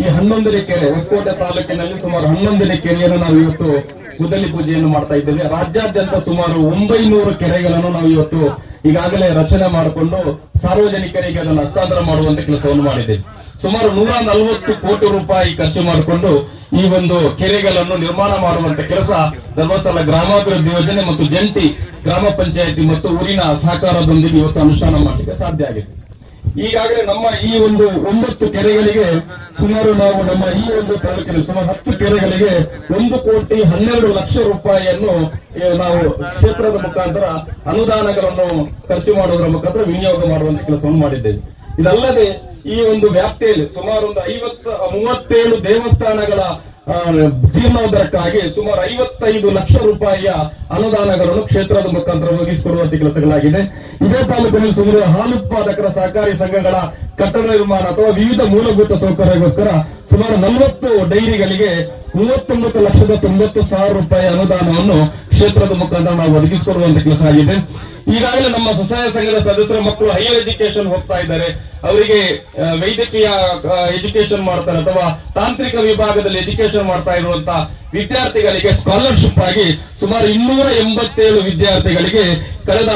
ಈ ಹನ್ನೊಂದನೇ ಕೆರೆ, ಹೊಸಕೋಟೆ ತಾಲೂಕಿನಲ್ಲಿ ಸುಮಾರು ಹನ್ನೊಂದನೇ ಕೆರೆಯನ್ನು ನಾವು ಇವತ್ತು ಗುದ್ದಲಿ ಪೂಜೆಯನ್ನು ಮಾಡ್ತಾ ಇದ್ದೇವೆ. ರಾಜ್ಯಾದ್ಯಂತ ಸುಮಾರು ಒಂಬೈನೂರು ಕೆರೆಗಳನ್ನು ನಾವು ಇವತ್ತು ಈಗಾಗಲೇ ರಚನೆ ಮಾಡಿಕೊಂಡು ಸಾರ್ವಜನಿಕರಿಗೆ ಅದನ್ನು ಹಸ್ತಾಂತರ ಮಾಡುವಂತ ಕೆಲಸವನ್ನು ಮಾಡಿದ್ದೇವೆ. ಸುಮಾರು ನೂರ ನಲವತ್ತು ಕೋಟಿ ರೂಪಾಯಿ ಖರ್ಚು ಮಾಡಿಕೊಂಡು ಈ ಒಂದು ಕೆರೆಗಳನ್ನು ನಿರ್ಮಾಣ ಮಾಡುವಂತ ಕೆಲಸ ಧರ್ಮಸ್ಥಳ ಗ್ರಾಮಾಭಿವೃದ್ಧಿ ಯೋಜನೆ ಮತ್ತು ಜಂಟಿ ಗ್ರಾಮ ಪಂಚಾಯತಿ ಮತ್ತು ಊರಿನ ಸಹಕಾರದೊಂದಿಗೆ ಇವತ್ತು ಅನುಷ್ಠಾನ ಮಾಡಲಿಕ್ಕೆ ಸಾಧ್ಯ ಆಗಿದೆ. ಈಗಾಗಲೇ ನಮ್ಮ ಈ ಒಂದು ಒಂಬತ್ತು ಕೆರೆಗಳಿಗೆ ಸುಮಾರು ನಾವು ನಮ್ಮ ಈ ಒಂದು ತಾಲೂಕಿನ ಸುಮಾರು ಹತ್ತು ಕೆರೆಗಳಿಗೆ ಒಂದು ಕೋಟಿ ಹನ್ನೆರಡು ಲಕ್ಷ ರೂಪಾಯಿಯನ್ನು ನಾವು ಕ್ಷೇತ್ರದ ಮುಖಾಂತರ ಅನುದಾನಗಳನ್ನು ಖರ್ಚು ಮಾಡುವುದರ ಮುಖಾಂತರ ವಿನಿಯೋಗ ಮಾಡುವಂತ ಕೆಲಸವನ್ನು ಮಾಡಿದ್ದೇವೆ. ಇದಲ್ಲದೆ ಈ ಒಂದು ವ್ಯಾಪ್ತಿಯಲ್ಲಿ ಸುಮಾರು ಒಂದು ಐವತ್ತ, ಮೂವತ್ತೇಳು ದೇವಸ್ಥಾನಗಳ ಜೀರ್ಣೋದ್ಧಾರಕ್ಕಾಗಿ ಸುಮಾರು ಐವತ್ತೈದು ಲಕ್ಷ ರೂಪಾಯಿಯ ಅನುದಾನಗಳನ್ನು ಕ್ಷೇತ್ರದ ಮುಖಾಂತರ ಒದಗಿಸಿಕೊಡುವಂತ ಕೆಲಸಗಳಾಗಿದೆ. ಇದೇ ತಾಲೂಕಿನಲ್ಲಿ ಸುಮಾರು ಹಾಲು ಉತ್ಪಾದಕರ ಸಹಕಾರಿ ಸಂಘಗಳ ಕಟ್ಟಡ ನಿರ್ಮಾಣ ಅಥವಾ ವಿವಿಧ ಮೂಲಭೂತ ಸೌಕರ್ಯಗೋಸ್ಕರ ಸುಮಾರು ನಲವತ್ತು ಡೈರಿಗಳಿಗೆ ಮೂವತ್ತೊಂಬತ್ತು ಲಕ್ಷದ ತೊಂಬತ್ತು ಸಾವಿರ ರೂಪಾಯಿ ಅನುದಾನವನ್ನು ಕ್ಷೇತ್ರದ ಮುಖಾಂತರ ನಾವು ಒದಗಿಸಿಕೊಡುವಂತ ಕೆಲಸ ಆಗಿದೆ. ಈಗಾಗಲೇ ನಮ್ಮ ಸ್ವಸಹಾಯ ಸಂಘದ ಸದಸ್ಯರ ಮಕ್ಕಳು ಹೈಯರ್ ಎಜುಕೇಶನ್ ಹೋಗ್ತಾ ಇದ್ದಾರೆ. ಅವರಿಗೆ ವೈದ್ಯಕೀಯ ಎಜುಕೇಶನ್ ಮಾಡ್ತಾರೆ ಅಥವಾ ತಾಂತ್ರಿಕ ವಿಭಾಗದಲ್ಲಿ ಎಜುಕೇಶನ್ ಮಾಡ್ತಾ ಇರುವಂತ ವಿದ್ಯಾರ್ಥಿಗಳಿಗೆ ಸ್ಕಾಲರ್ಶಿಪ್ ಆಗಿ ಸುಮಾರು ಇನ್ನೂರ ಎಂಬತ್ತೇಳು ವಿದ್ಯಾರ್ಥಿಗಳಿಗೆ ಕಳೆದ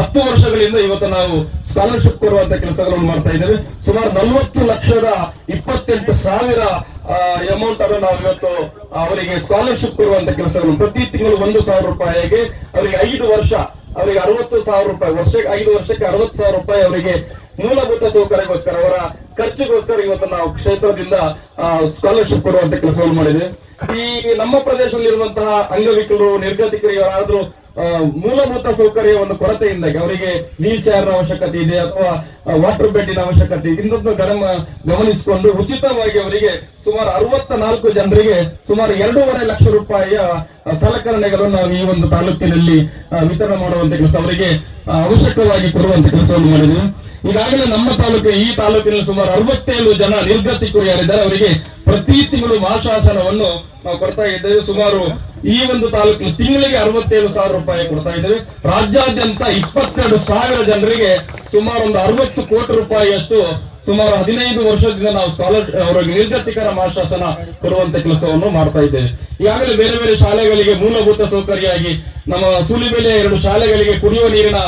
ಹತ್ತು ವರ್ಷಗಳಿಂದ ಇವತ್ತು ನಾವು ಸ್ಕಾಲರ್ಶಿಪ್ ಕೊಡುವಂತ ಕೆಲಸಗಳನ್ನು ಮಾಡ್ತಾ ಇದ್ದೇವೆ. ಸುಮಾರು ನಲವತ್ತು ಲಕ್ಷದ ಇಪ್ಪತ್ತೆಂಟು ಸಾವಿರ ಅಮೌಂಟ್ ಅನ್ನು ನಾವು ಇವತ್ತು ಅವರಿಗೆ ಸ್ಕಾಲರ್ಶಿಪ್ ಕೊಡುವಂತ ಕೆಲಸಗಳು ಪ್ರತಿ ತಿಂಗಳು ಒಂದು ಸಾವಿರ ರೂಪಾಯಿಗೆ ಅವರಿಗೆ ಐದು ವರ್ಷ, ಅವರಿಗೆ ಅರವತ್ತು ಸಾವಿರ ರೂಪಾಯಿ, ವರ್ಷಕ್ಕೆ ಐದು ವರ್ಷಕ್ಕೆ ಅರವತ್ತು ಸಾವಿರ ರೂಪಾಯಿ ಅವರಿಗೆ ಮೂಲಭೂತ ಸೌಕರ್ಯಗೋಸ್ಕರ ಅವರ ಖರ್ಚಿಗೋಸ್ಕರ ಇವತ್ತು ನಾವು ಕ್ಷೇತ್ರದಿಂದ ಸ್ಕಾಲರ್ಶಿಪ್ ಕೊಡುವಂತ ಕೆಲಸವನ್ನು ಮಾಡಿದೆ ಈ ನಮ್ಮ ಪ್ರದೇಶದಲ್ಲಿರುವಂತಹ ಅಂಗವಿಕಲರು ನಿರ್ಗತಿಕರು ಯಾರಾದ್ರೂ ಮೂಲಭೂತ ಸೌಕರ್ಯ ಒಂದು ಕೊರತೆಯಿಂದಾಗಿ ಅವರಿಗೆ ವೀಲ್ ಚೇರ್ ಅವಶ್ಯಕತೆ ಇದೆ ಅಥವಾ ವಾಟರ್ ಬೆಡ್ಡಿನ ಅವಶ್ಯಕತೆ ಇದೆ. ಇಂಥದ್ದು ಗಮನ ಗಮನಿಸಿಕೊಂಡು ಉಚಿತವಾಗಿ ಅವರಿಗೆ ಸುಮಾರು ಅರವತ್ತ ನಾಲ್ಕು ಜನರಿಗೆ ಸುಮಾರು ಎರಡೂವರೆ ಲಕ್ಷ ರೂಪಾಯಿಯ ಸಲಕರಣೆಗಳನ್ನು ನಾವು ಈ ಒಂದು ತಾಲೂಕಿನಲ್ಲಿ ವಿತರಣೆ ಮಾಡುವಂತ ಕೆಲಸ ಅವರಿಗೆ ಅವಶ್ಯಕವಾಗಿ ಕೊಡುವಂತ ಕೆಲಸವನ್ನು ಮಾಡಿದ್ವಿ ಈಗಾಗಲೇ ನಮ್ಮ ತಾಲೂಕು, ಈ ತಾಲೂಕಿನಲ್ಲಿ ಸುಮಾರು ಅರವತ್ತೇಳು ಜನ ನಿರ್ಗತಿಕರು ಯಾರಿದ್ದಾರೆ ಅವರಿಗೆ ಪ್ರತಿ ತಿಂಗಳು ಮಾಶಾಸನವನ್ನು ನಾವು ಕೊಡ್ತಾ ಇದ್ದೇವೆ. ಸುಮಾರು ಈ ಒಂದು ತಾಲೂಕಿನ ತಿಂಗಳಿಗೆ ಅರವತ್ತೇಳು ಸಾವಿರ ರೂಪಾಯಿ ಕೊಡ್ತಾ ಇದ್ದೇವೆ. ರಾಜ್ಯಾದ್ಯಂತ ಇಪ್ಪತ್ತೆರಡು ಸಾವಿರ ಜನರಿಗೆ ಸುಮಾರು ಒಂದು ಅರವತ್ತು ಕೋಟಿ ರೂಪಾಯಿಯಷ್ಟು ಸುಮಾರು ಹದಿನೈದು ವರ್ಷದಿಂದ ನಾವು ಸ್ಕಾಲರ್ ಅವರಿಗೆ ನಿರ್ಗತಿಕರ ಮಾಶಾಸನ ಕೊಡುವಂತ ಕೆಲಸವನ್ನು ಮಾಡ್ತಾ ಇದ್ದೇವೆ. ಈಗಾಗಲೇ ಬೇರೆ ಬೇರೆ ಶಾಲೆಗಳಿಗೆ ಮೂಲಭೂತ ಸೌಕರ್ಯವಾಗಿ ನಮ್ಮ ಸೂಲಿಬೆಲೆ ಎರಡು ಶಾಲೆಗಳಿಗೆ ಕುಡಿಯುವ ನೀರಿನ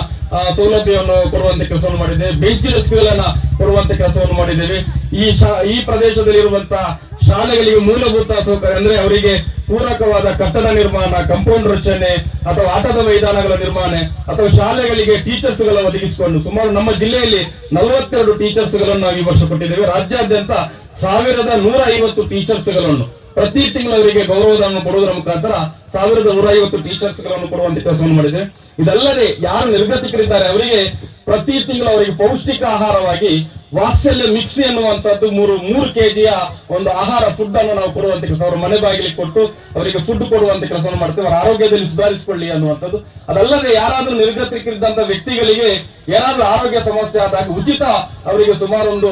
ಸೌಲಭ್ಯವನ್ನು ಕೊಡುವಂತ ಕೆಲಸವನ್ನು ಮಾಡಿದ್ದೇವೆ. ಬೆಂಚ್ ಡೆಸ್ಕ್ಗಳನ್ನ ಕೊಡುವಂತ ಕೆಲಸವನ್ನು ಮಾಡಿದ್ದೇವೆ. ಈ ಶಾ ಈ ಪ್ರದೇಶದಲ್ಲಿರುವಂತಹ ಶಾಲೆಗಳಿಗೆ ಮೂಲಭೂತ ಸೌಕರ್ಯ ಅಂದ್ರೆ ಅವರಿಗೆ ಪೂರಕವಾದ ಕಟ್ಟಡ ನಿರ್ಮಾಣ ಕಂಪೌಂಡ್ ರಚನೆ ಅಥವಾ ಆಟದ ಮೈದಾನಗಳ ನಿರ್ಮಾಣ ಅಥವಾ ಶಾಲೆಗಳಿಗೆ ಟೀಚರ್ಸ್ಗಳ ಒದಗಿಸಿಕೊಂಡು ಸುಮಾರು ನಮ್ಮ ಜಿಲ್ಲೆಯಲ್ಲಿ ನಲವತ್ತೆರಡು ಟೀಚರ್ಸ್ಗಳನ್ನು ನಾವು ಈ ವರ್ಷ ಕೊಟ್ಟಿದ್ದೇವೆ. ರಾಜ್ಯಾದ್ಯಂತ ಸಾವಿರದ ನೂರ ಐವತ್ತು ಟೀಚರ್ಸ್ಗಳನ್ನು ಪ್ರತಿ ತಿಂಗಳು ಅವರಿಗೆ ಗೌರವಧನ ಕೊಡುವುದರ ಮುಖಾಂತರ ಸಾವಿರದ ನೂರ ಐವತ್ತು ಟೀಚರ್ಸ್ಗಳನ್ನು ಕೊಡುವಂತ ಕೆಲಸವನ್ನು ಮಾಡಿದೆ. ಇದಲ್ಲದೆ ಯಾರು ನಿರ್ಗತಿಕರಿದ್ದಾರೆ ಅವರಿಗೆ ಪ್ರತಿ ತಿಂಗಳು ಅವರಿಗೆ ಪೌಷ್ಟಿಕ ಆಹಾರವಾಗಿ ವಾತ್ಸಲ್ಯ ಮಿಕ್ಸಿ ಅನ್ನುವಂಥದ್ದು ಮೂರು ಮೂರು ಕೆಜಿಯ ಒಂದು ಆಹಾರ ಫುಡ್ ಅನ್ನು ನಾವು ಕೊಡುವಂತ ಕೆಲಸ ಅವರ ಮನೆ ಬಾಗಿಲಿಗೆ ಕೊಟ್ಟು ಅವರಿಗೆ ಫುಡ್ ಕೊಡುವಂತ ಕೆಲಸವನ್ನು ಮಾಡ್ತೇವೆ. ಅವರ ಆರೋಗ್ಯದಲ್ಲಿ ಸುಧಾರಿಸಿಕೊಳ್ಳಿ ಅನ್ನುವಂಥದ್ದು. ಅದಲ್ಲದೆ ಯಾರಾದ್ರೂ ನಿರ್ಗತಿಕರಿದ್ದಂತ ವ್ಯಕ್ತಿಗಳಿಗೆ ಏನಾದ್ರೂ ಆರೋಗ್ಯ ಸಮಸ್ಯೆ ಆದಾಗ ಉಚಿತ ಅವರಿಗೆ ಸುಮಾರು ಒಂದು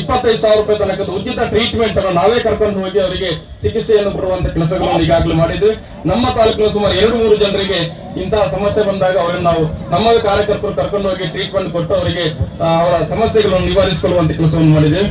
ಇಪ್ಪತ್ತೈದು ಸಾವಿರ ರೂಪಾಯಿ ತನಕ ಉಚಿತ ಟ್ರೀಟ್ಮೆಂಟ್ ಅನ್ನು ನಾವೇ ಕರ್ಕೊಂಡು ಹೋಗಿ ಅವರಿಗೆ ಚಿಕಿತ್ಸೆಯನ್ನು ಕೊಡುವಂತ ಕೆಲಸಗಳನ್ನು ಈಗಾಗಲೇ ಮಾಡಿದ್ವಿ ನಮ್ಮ ತಾಲೂಕಿನ ಸುಮಾರು ಎರಡು, ಮೂರು ಜನರಿಗೆ ಇಂತಹ ಸಮಸ್ಯೆ ಬಂದಾಗ ಅವರನ್ನು ನಾವು ನಮ್ಮ ಕಾರ್ಯಕರ್ತರು ಕರ್ಕೊಂಡು ಹೋಗಿ ಟ್ರೀಟ್ಮೆಂಟ್ ಕೊಟ್ಟು ಅವರಿಗೆ ಅವರ ಸಮಸ್ಯೆಗಳನ್ನು ನಿವಾರಿಸಿಕೊಳ್ಳುವಂತ ಕೆಲಸವನ್ನು ಮಾಡಿದ್ದೇವೆ.